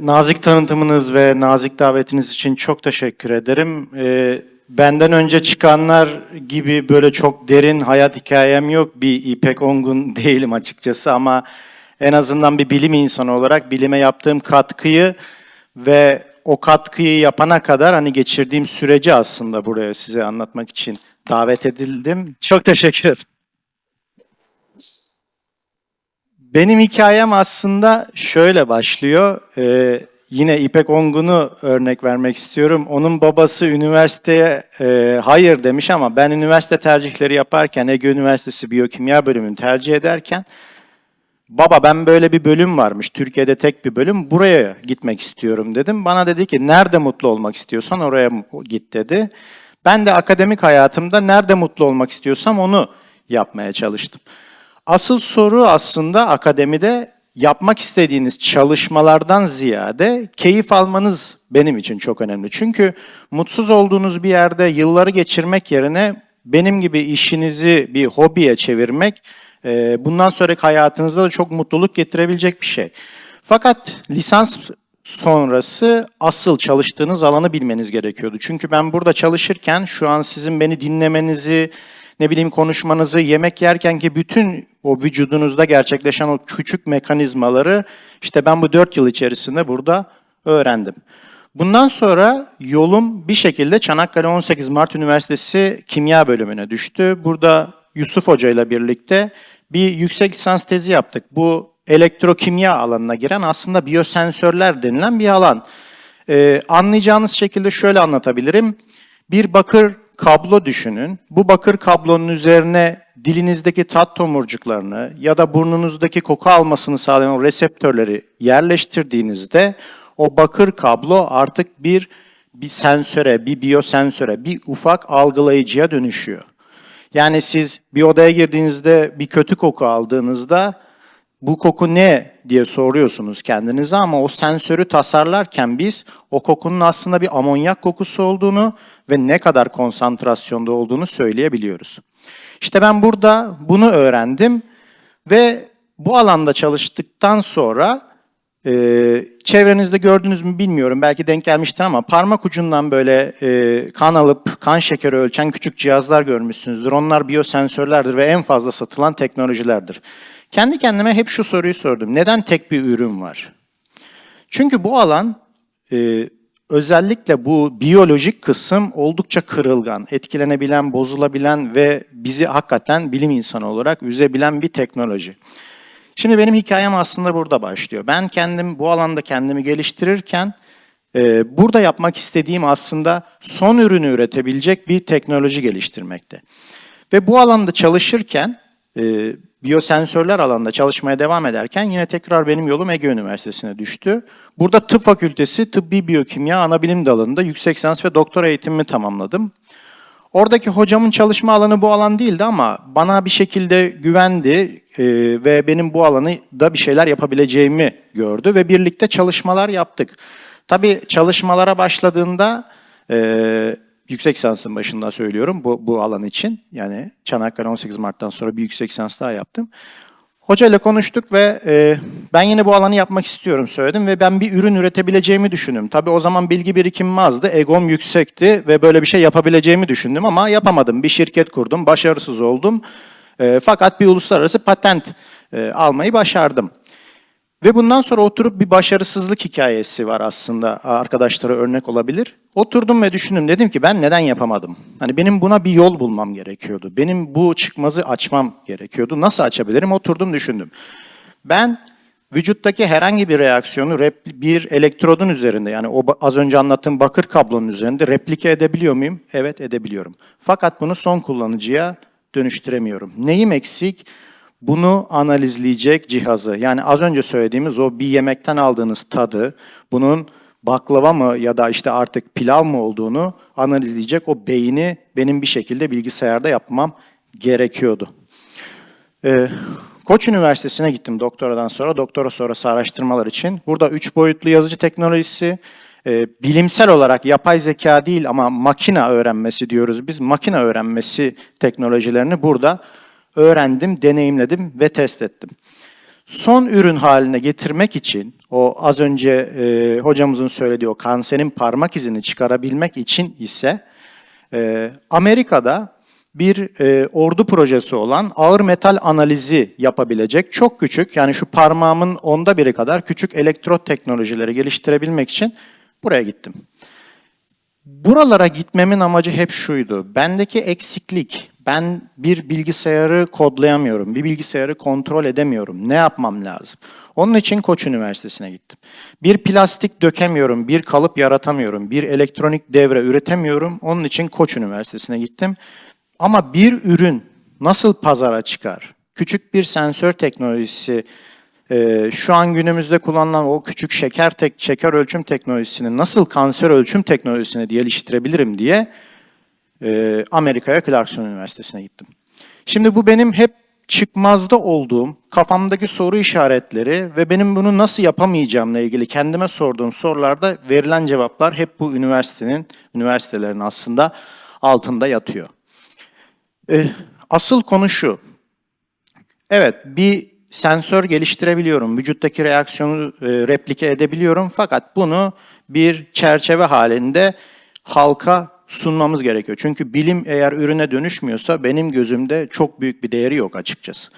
nazik tanıtımınız ve nazik davetiniz için çok teşekkür ederim. Ee, benden önce çıkanlar gibi böyle çok derin hayat hikayem yok. Bir İpek Ongun değilim açıkçası ama en azından bir bilim insanı olarak bilime yaptığım katkıyı ve o katkıyı yapana kadar hani geçirdiğim süreci aslında buraya size anlatmak için davet edildim. Çok teşekkür ederim. Benim hikayem aslında şöyle başlıyor. Ee, yine İpek Ongun'u örnek vermek istiyorum. Onun babası üniversiteye e, hayır demiş ama ben üniversite tercihleri yaparken Ege Üniversitesi Biyokimya bölümünü tercih ederken baba ben böyle bir bölüm varmış Türkiye'de tek bir bölüm buraya gitmek istiyorum dedim. Bana dedi ki nerede mutlu olmak istiyorsan oraya git dedi. Ben de akademik hayatımda nerede mutlu olmak istiyorsam onu yapmaya çalıştım. Asıl soru aslında akademide yapmak istediğiniz çalışmalardan ziyade keyif almanız benim için çok önemli. Çünkü mutsuz olduğunuz bir yerde yılları geçirmek yerine benim gibi işinizi bir hobiye çevirmek e, bundan sonraki hayatınızda da çok mutluluk getirebilecek bir şey. Fakat lisans sonrası asıl çalıştığınız alanı bilmeniz gerekiyordu. Çünkü ben burada çalışırken şu an sizin beni dinlemenizi, ne bileyim konuşmanızı, yemek yerken ki bütün o vücudunuzda gerçekleşen o küçük mekanizmaları işte ben bu dört yıl içerisinde burada öğrendim. Bundan sonra yolum bir şekilde Çanakkale 18 Mart Üniversitesi Kimya bölümüne düştü. Burada Yusuf Hoca ile birlikte bir yüksek lisans tezi yaptık. Bu elektrokimya alanına giren aslında biyosensörler denilen bir alan. Ee, anlayacağınız şekilde şöyle anlatabilirim. Bir bakır kablo düşünün. Bu bakır kablonun üzerine dilinizdeki tat tomurcuklarını ya da burnunuzdaki koku almasını sağlayan o reseptörleri yerleştirdiğinizde o bakır kablo artık bir bir sensöre, bir biyosensöre, bir ufak algılayıcıya dönüşüyor. Yani siz bir odaya girdiğinizde bir kötü koku aldığınızda bu koku ne diye soruyorsunuz kendinize ama o sensörü tasarlarken biz o kokunun aslında bir amonyak kokusu olduğunu ve ne kadar konsantrasyonda olduğunu söyleyebiliyoruz. İşte ben burada bunu öğrendim ve bu alanda çalıştıktan sonra e, çevrenizde gördünüz mü bilmiyorum belki denk gelmiştir ama parmak ucundan böyle e, kan alıp kan şekeri ölçen küçük cihazlar görmüşsünüzdür. Onlar biyosensörlerdir ve en fazla satılan teknolojilerdir. Kendi kendime hep şu soruyu sordum. Neden tek bir ürün var? Çünkü bu alan e, özellikle bu biyolojik kısım oldukça kırılgan, etkilenebilen, bozulabilen ve bizi hakikaten bilim insanı olarak üzebilen bir teknoloji. Şimdi benim hikayem aslında burada başlıyor. Ben kendim bu alanda kendimi geliştirirken e, burada yapmak istediğim aslında son ürünü üretebilecek bir teknoloji geliştirmekte. Ve bu alanda çalışırken e, biyosensörler alanında çalışmaya devam ederken yine tekrar benim yolum Ege Üniversitesi'ne düştü. Burada tıp fakültesi tıbbi biyokimya anabilim dalında yüksek lisans ve doktora eğitimimi tamamladım. Oradaki hocamın çalışma alanı bu alan değildi ama bana bir şekilde güvendi e, ve benim bu alanı da bir şeyler yapabileceğimi gördü ve birlikte çalışmalar yaptık. Tabii çalışmalara başladığında e, yüksek lisansın başında söylüyorum bu, bu alan için. Yani Çanakkale 18 Mart'tan sonra bir yüksek lisans daha yaptım. Hoca ile konuştuk ve e, ben yine bu alanı yapmak istiyorum söyledim ve ben bir ürün üretebileceğimi düşündüm. Tabii o zaman bilgi birikimim azdı, egom yüksekti ve böyle bir şey yapabileceğimi düşündüm ama yapamadım. Bir şirket kurdum, başarısız oldum. E, fakat bir uluslararası patent e, almayı başardım. Ve bundan sonra oturup bir başarısızlık hikayesi var aslında arkadaşlara örnek olabilir. Oturdum ve düşündüm dedim ki ben neden yapamadım? Hani benim buna bir yol bulmam gerekiyordu. Benim bu çıkmazı açmam gerekiyordu. Nasıl açabilirim? Oturdum düşündüm. Ben vücuttaki herhangi bir reaksiyonu bir elektrodun üzerinde yani o az önce anlattığım bakır kablonun üzerinde replike edebiliyor muyum? Evet edebiliyorum. Fakat bunu son kullanıcıya dönüştüremiyorum. Neyim eksik? bunu analizleyecek cihazı yani az önce söylediğimiz o bir yemekten aldığınız tadı bunun baklava mı ya da işte artık pilav mı olduğunu analizleyecek o beyni benim bir şekilde bilgisayarda yapmam gerekiyordu. Ee, Koç Üniversitesi'ne gittim doktoradan sonra, doktora sonrası araştırmalar için. Burada üç boyutlu yazıcı teknolojisi, e, bilimsel olarak yapay zeka değil ama makine öğrenmesi diyoruz biz. Makine öğrenmesi teknolojilerini burada öğrendim, deneyimledim ve test ettim. Son ürün haline getirmek için o az önce e, hocamızın söylediği o kanserin parmak izini çıkarabilmek için ise e, Amerika'da bir e, ordu projesi olan ağır metal analizi yapabilecek çok küçük yani şu parmağımın onda biri kadar küçük elektrot teknolojileri geliştirebilmek için buraya gittim. Buralara gitmemin amacı hep şuydu. Bendeki eksiklik, ben bir bilgisayarı kodlayamıyorum, bir bilgisayarı kontrol edemiyorum. Ne yapmam lazım? Onun için Koç Üniversitesi'ne gittim. Bir plastik dökemiyorum, bir kalıp yaratamıyorum, bir elektronik devre üretemiyorum. Onun için Koç Üniversitesi'ne gittim. Ama bir ürün nasıl pazara çıkar? Küçük bir sensör teknolojisi, e, şu an günümüzde kullanılan o küçük şeker tek şeker ölçüm teknolojisini nasıl kanser ölçüm teknolojisine geliştirebilirim diye e, Amerika'ya Clarkson Üniversitesi'ne gittim. Şimdi bu benim hep çıkmazda olduğum, kafamdaki soru işaretleri ve benim bunu nasıl yapamayacağımla ilgili kendime sorduğum sorularda verilen cevaplar hep bu üniversitenin, üniversitelerin aslında altında yatıyor. E, asıl konu şu. Evet, bir sensör geliştirebiliyorum. Vücuttaki reaksiyonu e, replike edebiliyorum. Fakat bunu bir çerçeve halinde halka sunmamız gerekiyor. Çünkü bilim eğer ürüne dönüşmüyorsa benim gözümde çok büyük bir değeri yok açıkçası.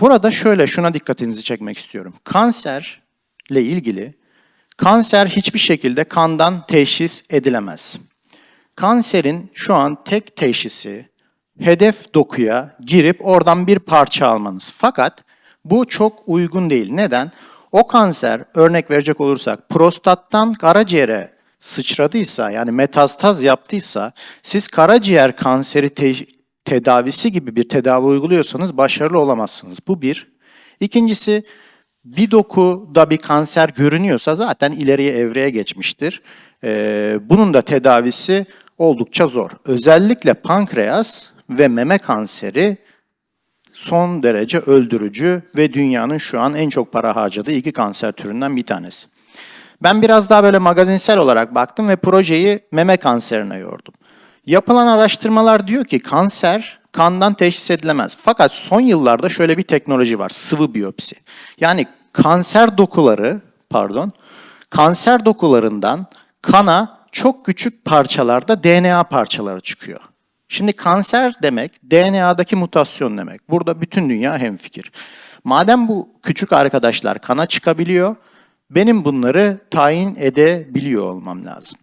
Burada şöyle şuna dikkatinizi çekmek istiyorum. Kanserle ilgili kanser hiçbir şekilde kandan teşhis edilemez. Kanserin şu an tek teşhisi hedef dokuya girip oradan bir parça almanız. Fakat bu çok uygun değil. Neden? O kanser örnek verecek olursak prostattan karaciğere sıçradıysa yani metastaz yaptıysa siz karaciğer kanseri te- tedavisi gibi bir tedavi uyguluyorsanız başarılı olamazsınız. Bu bir. İkincisi bir dokuda bir kanser görünüyorsa zaten ileriye evreye geçmiştir. Ee, bunun da tedavisi oldukça zor. Özellikle pankreas ve meme kanseri son derece öldürücü ve dünyanın şu an en çok para harcadığı iki kanser türünden bir tanesi. Ben biraz daha böyle magazinsel olarak baktım ve projeyi meme kanserine yordum. Yapılan araştırmalar diyor ki kanser kandan teşhis edilemez. Fakat son yıllarda şöyle bir teknoloji var. Sıvı biyopsi. Yani kanser dokuları, pardon, kanser dokularından kana çok küçük parçalarda DNA parçaları çıkıyor. Şimdi kanser demek DNA'daki mutasyon demek. Burada bütün dünya hemfikir. Madem bu küçük arkadaşlar kana çıkabiliyor, benim bunları tayin edebiliyor olmam lazım.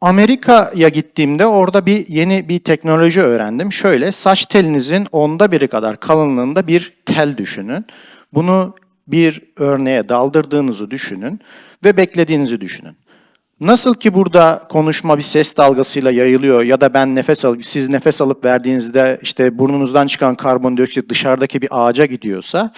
Amerika'ya gittiğimde orada bir yeni bir teknoloji öğrendim. Şöyle saç telinizin onda biri kadar kalınlığında bir tel düşünün. Bunu bir örneğe daldırdığınızı düşünün ve beklediğinizi düşünün. Nasıl ki burada konuşma bir ses dalgasıyla yayılıyor ya da ben nefes alıp siz nefes alıp verdiğinizde işte burnunuzdan çıkan karbondioksit dışarıdaki bir ağaca gidiyorsa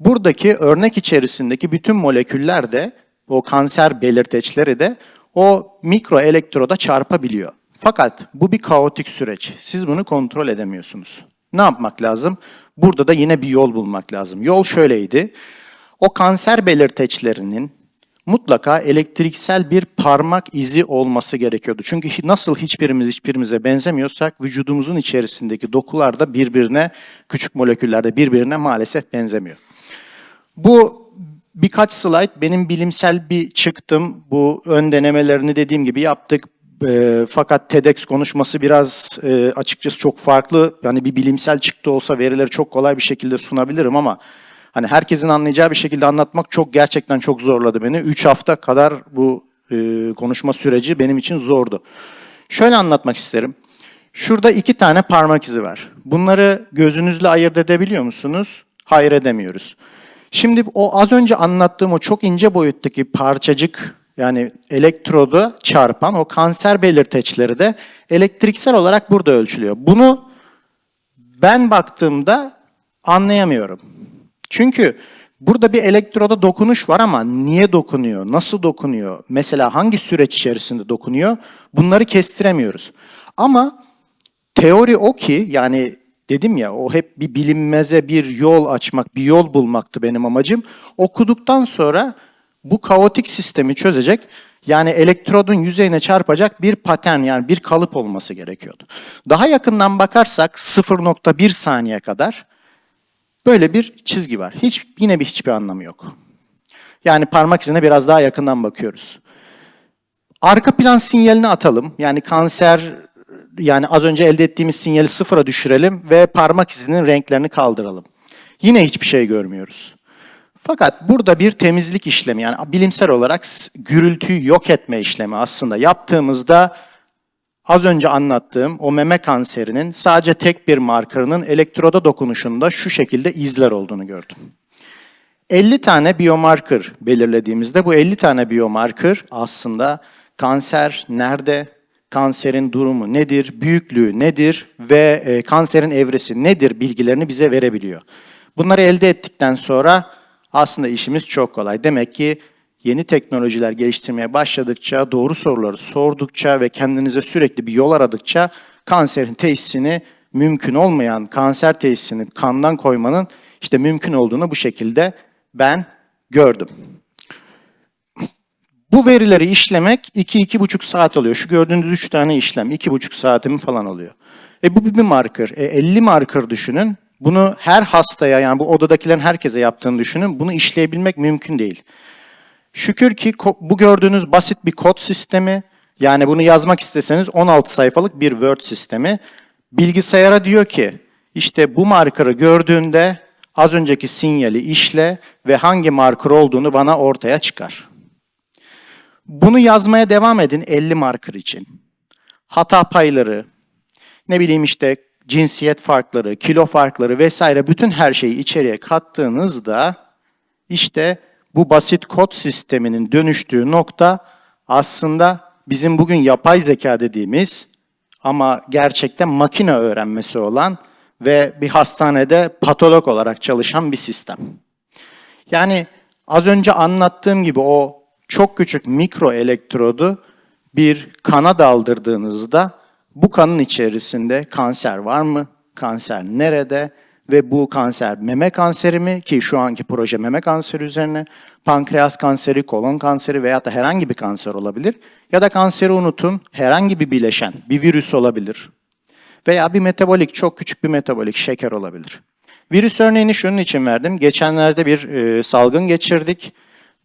buradaki örnek içerisindeki bütün moleküller de o kanser belirteçleri de o mikro elektroda çarpabiliyor. Fakat bu bir kaotik süreç. Siz bunu kontrol edemiyorsunuz. Ne yapmak lazım? Burada da yine bir yol bulmak lazım. Yol şöyleydi. O kanser belirteçlerinin mutlaka elektriksel bir parmak izi olması gerekiyordu. Çünkü nasıl hiçbirimiz hiçbirimize benzemiyorsak vücudumuzun içerisindeki dokular da birbirine, küçük moleküllerde birbirine maalesef benzemiyor. Bu birkaç slide benim bilimsel bir çıktım. Bu ön denemelerini dediğim gibi yaptık. E, fakat TEDx konuşması biraz e, açıkçası çok farklı. Yani bir bilimsel çıktı olsa verileri çok kolay bir şekilde sunabilirim ama hani herkesin anlayacağı bir şekilde anlatmak çok gerçekten çok zorladı beni. Üç hafta kadar bu e, konuşma süreci benim için zordu. Şöyle anlatmak isterim. Şurada iki tane parmak izi var. Bunları gözünüzle ayırt edebiliyor musunuz? Hayır edemiyoruz. Şimdi o az önce anlattığım o çok ince boyuttaki parçacık yani elektrodu çarpan o kanser belirteçleri de elektriksel olarak burada ölçülüyor. Bunu ben baktığımda anlayamıyorum. Çünkü burada bir elektroda dokunuş var ama niye dokunuyor, nasıl dokunuyor, mesela hangi süreç içerisinde dokunuyor bunları kestiremiyoruz. Ama teori o ki yani dedim ya o hep bir bilinmeze bir yol açmak, bir yol bulmaktı benim amacım. Okuduktan sonra bu kaotik sistemi çözecek yani elektrodun yüzeyine çarpacak bir patern yani bir kalıp olması gerekiyordu. Daha yakından bakarsak 0.1 saniye kadar Böyle bir çizgi var. Hiç yine bir hiçbir anlamı yok. Yani parmak izine biraz daha yakından bakıyoruz. Arka plan sinyalini atalım. Yani kanser yani az önce elde ettiğimiz sinyali sıfıra düşürelim ve parmak izinin renklerini kaldıralım. Yine hiçbir şey görmüyoruz. Fakat burada bir temizlik işlemi yani bilimsel olarak gürültüyü yok etme işlemi aslında yaptığımızda az önce anlattığım o meme kanserinin sadece tek bir markerının elektroda dokunuşunda şu şekilde izler olduğunu gördüm. 50 tane biomarker belirlediğimizde bu 50 tane biomarker aslında kanser nerede, kanserin durumu nedir, büyüklüğü nedir ve e, kanserin evresi nedir bilgilerini bize verebiliyor. Bunları elde ettikten sonra aslında işimiz çok kolay. Demek ki yeni teknolojiler geliştirmeye başladıkça, doğru soruları sordukça ve kendinize sürekli bir yol aradıkça kanserin teşhisini mümkün olmayan kanser teşhisini kandan koymanın işte mümkün olduğunu bu şekilde ben gördüm. Bu verileri işlemek 2-2,5 saat alıyor. Şu gördüğünüz 3 tane işlem 2,5 saatimi falan alıyor. E bu bir marker. E 50 marker düşünün. Bunu her hastaya yani bu odadakilerin herkese yaptığını düşünün. Bunu işleyebilmek mümkün değil. Şükür ki bu gördüğünüz basit bir kod sistemi. Yani bunu yazmak isteseniz 16 sayfalık bir Word sistemi. Bilgisayara diyor ki işte bu markerı gördüğünde az önceki sinyali işle ve hangi marker olduğunu bana ortaya çıkar. Bunu yazmaya devam edin 50 marker için. Hata payları, ne bileyim işte cinsiyet farkları, kilo farkları vesaire bütün her şeyi içeriye kattığınızda işte bu basit kod sisteminin dönüştüğü nokta aslında bizim bugün yapay zeka dediğimiz ama gerçekten makine öğrenmesi olan ve bir hastanede patolog olarak çalışan bir sistem. Yani az önce anlattığım gibi o çok küçük mikro elektrodu bir kana daldırdığınızda bu kanın içerisinde kanser var mı? Kanser nerede? Ve bu kanser meme kanseri mi ki şu anki proje meme kanseri üzerine, pankreas kanseri, kolon kanseri veya da herhangi bir kanser olabilir. Ya da kanseri unutun herhangi bir bileşen, bir virüs olabilir. Veya bir metabolik, çok küçük bir metabolik şeker olabilir. Virüs örneğini şunun için verdim. Geçenlerde bir e, salgın geçirdik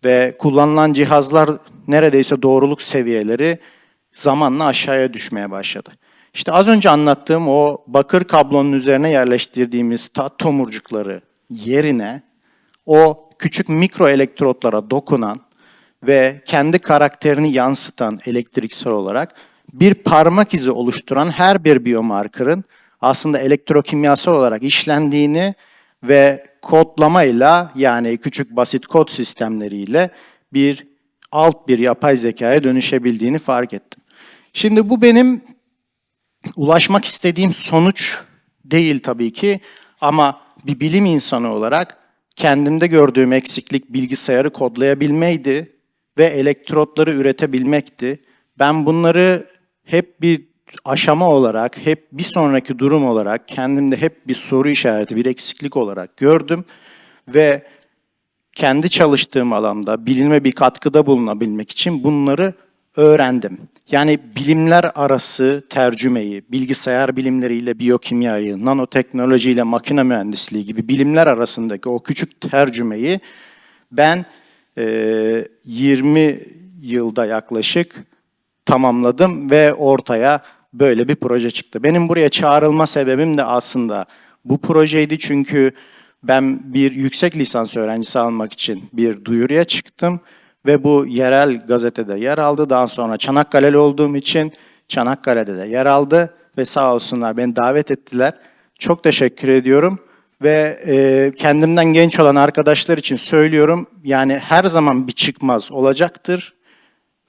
ve kullanılan cihazlar neredeyse doğruluk seviyeleri zamanla aşağıya düşmeye başladı. İşte az önce anlattığım o bakır kablonun üzerine yerleştirdiğimiz tat tomurcukları yerine o küçük mikro elektrotlara dokunan ve kendi karakterini yansıtan elektriksel olarak bir parmak izi oluşturan her bir biomarkerın aslında elektrokimyasal olarak işlendiğini ve kodlamayla yani küçük basit kod sistemleriyle bir alt bir yapay zekaya dönüşebildiğini fark ettim. Şimdi bu benim ulaşmak istediğim sonuç değil tabii ki ama bir bilim insanı olarak kendimde gördüğüm eksiklik bilgisayarı kodlayabilmeydi ve elektrotları üretebilmekti. Ben bunları hep bir aşama olarak, hep bir sonraki durum olarak kendimde hep bir soru işareti, bir eksiklik olarak gördüm ve kendi çalıştığım alanda bilime bir katkıda bulunabilmek için bunları öğrendim. Yani bilimler arası tercümeyi, bilgisayar bilimleriyle biyokimyayı, nanoteknolojiyle makine mühendisliği gibi bilimler arasındaki o küçük tercümeyi ben e, 20 yılda yaklaşık tamamladım ve ortaya böyle bir proje çıktı. Benim buraya çağrılma sebebim de aslında bu projeydi çünkü ben bir yüksek lisans öğrencisi almak için bir duyuruya çıktım ve bu yerel gazetede yer aldı. Daha sonra Çanakkale'li olduğum için Çanakkale'de de yer aldı ve sağ olsunlar beni davet ettiler. Çok teşekkür ediyorum ve e, kendimden genç olan arkadaşlar için söylüyorum yani her zaman bir çıkmaz olacaktır.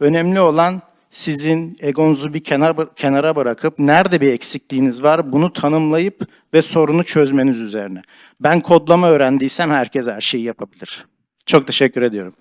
Önemli olan sizin egonuzu bir kenara, kenara bırakıp nerede bir eksikliğiniz var bunu tanımlayıp ve sorunu çözmeniz üzerine. Ben kodlama öğrendiysem herkes her şeyi yapabilir. Çok teşekkür ediyorum.